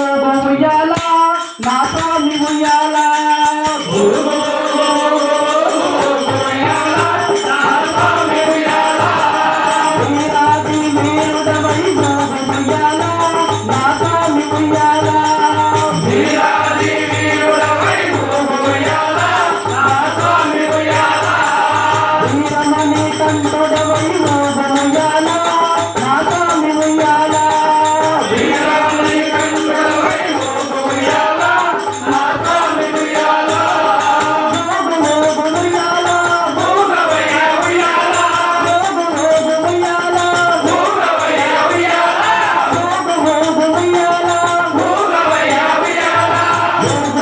ఉయ్యాల నా స్వామి ఉయ్యాల Yeah.